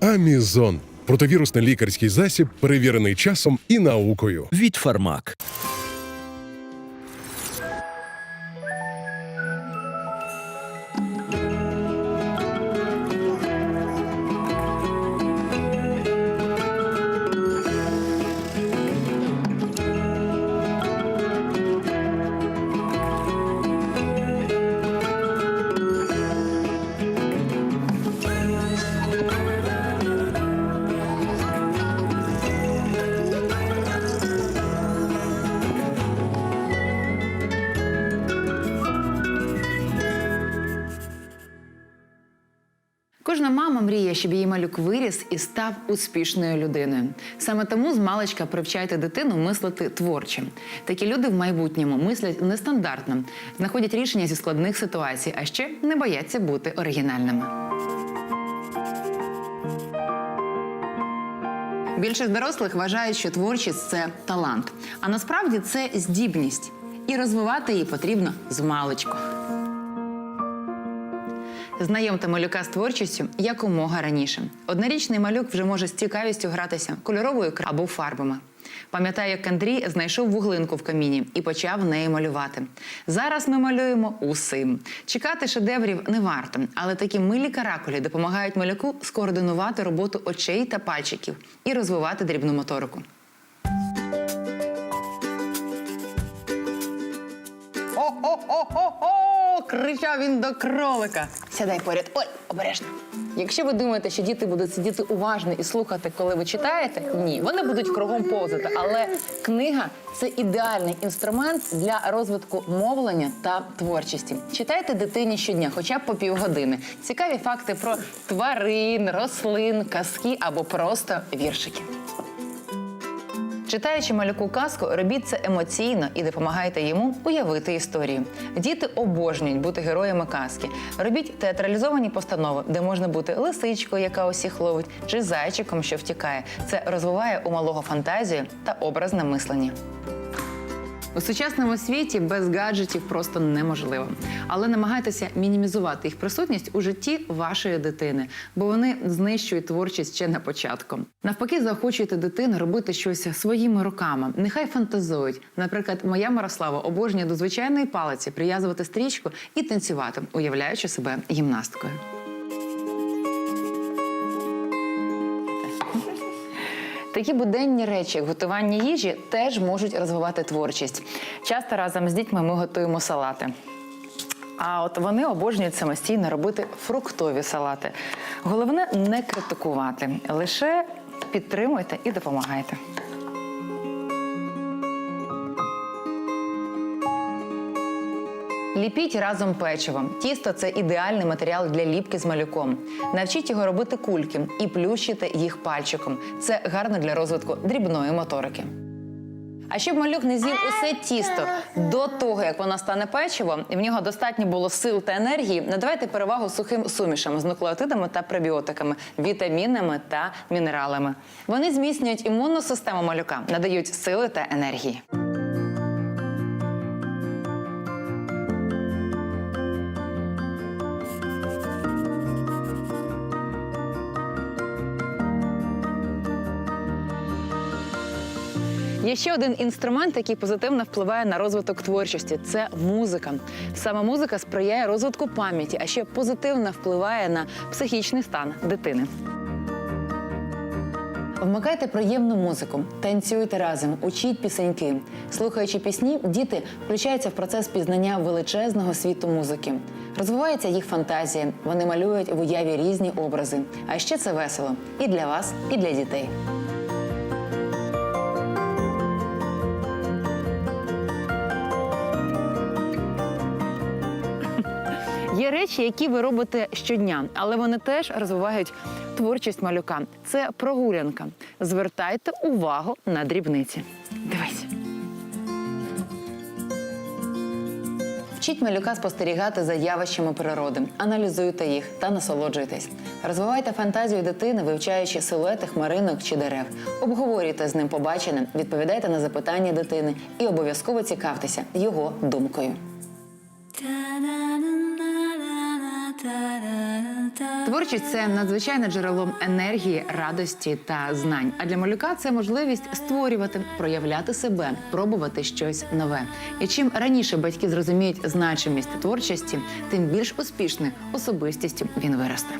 Амізон противірусний лікарський засіб, перевірений часом і наукою. від Фармак. Кожна мама мріє, щоб її малюк виріс і став успішною людиною. Саме тому з маличка привчайте дитину мислити творче. Такі люди в майбутньому мислять нестандартно, знаходять рішення зі складних ситуацій, а ще не бояться бути оригінальними. Більшість дорослих вважають, що творчість це талант, а насправді це здібність, і розвивати її потрібно з маличку. Знайомте малюка з творчістю якомога раніше. Однорічний малюк вже може з цікавістю гратися кольоровою або фарбами. Пам'ятаю, як Андрій знайшов вуглинку в каміні і почав неї малювати. Зараз ми малюємо усим. Чекати шедеврів не варто, але такі милі каракулі допомагають малюку скоординувати роботу очей та пальчиків і розвивати дрібну моторику. О-о-о-о-о! Кричав він до кролика. Сідай поряд. Ой, обережно. Якщо ви думаєте, що діти будуть сидіти уважно і слухати, коли ви читаєте, ні, вони будуть кругом повзати. Але книга це ідеальний інструмент для розвитку мовлення та творчості. Читайте дитині щодня, хоча б по півгодини. Цікаві факти про тварин, рослин, казки або просто віршики. Читаючи малюку казку, робіть це емоційно і допомагайте йому уявити історію. Діти обожнюють бути героями казки. Робіть театралізовані постанови, де можна бути лисичкою, яка усіх ловить, чи зайчиком, що втікає. Це розвиває у малого фантазію та образне мислення. У сучасному світі без гаджетів просто неможливо. Але намагайтеся мінімізувати їх присутність у житті вашої дитини, бо вони знищують творчість ще на початку. Навпаки, заохочуйте дитину робити щось своїми руками. Нехай фантазують. Наприклад, моя Мирослава обожнює до звичайної палиці прив'язувати стрічку і танцювати, уявляючи себе гімнасткою. Такі буденні речі, готування їжі, теж можуть розвивати творчість. Часто разом з дітьми ми готуємо салати. А от вони обожнюють самостійно робити фруктові салати. Головне не критикувати, лише підтримуйте і допомагайте. Ліпіть разом печиво. Тісто це ідеальний матеріал для ліпки з малюком. Навчіть його робити кульки і плющити їх пальчиком. Це гарно для розвитку дрібної моторики. А щоб малюк не з'їв усе тісто до того, як воно стане печивом, і в нього достатньо було сил та енергії, надавайте перевагу сухим сумішам з нуклеотидами та пребіотиками, вітамінами та мінералами. Вони зміцнюють імунну систему малюка, надають сили та енергії. Є ще один інструмент, який позитивно впливає на розвиток творчості це музика. Саме музика сприяє розвитку пам'яті, а ще позитивно впливає на психічний стан дитини. Вмикайте приємну музику, танцюйте разом, учіть пісеньки. Слухаючи пісні, діти включаються в процес пізнання величезного світу музики. Розвивається їх фантазія, вони малюють в уяві різні образи. А ще це весело і для вас, і для дітей. Є речі, які ви робите щодня, але вони теж розвивають творчість малюка. Це прогулянка. Звертайте увагу на дрібниці. Дивись. Вчіть малюка спостерігати за явищами природи, аналізуйте їх та насолоджуйтесь. Розвивайте фантазію дитини, вивчаючи силуети хмаринок чи дерев. Обговорюйте з ним побачене, відповідайте на запитання дитини і обов'язково цікавтеся його думкою. Творчість це надзвичайне джерело енергії, радості та знань. А для малюка це можливість створювати, проявляти себе, пробувати щось нове. І чим раніше батьки зрозуміють значимість творчості, тим більш успішною особистістю він виросте.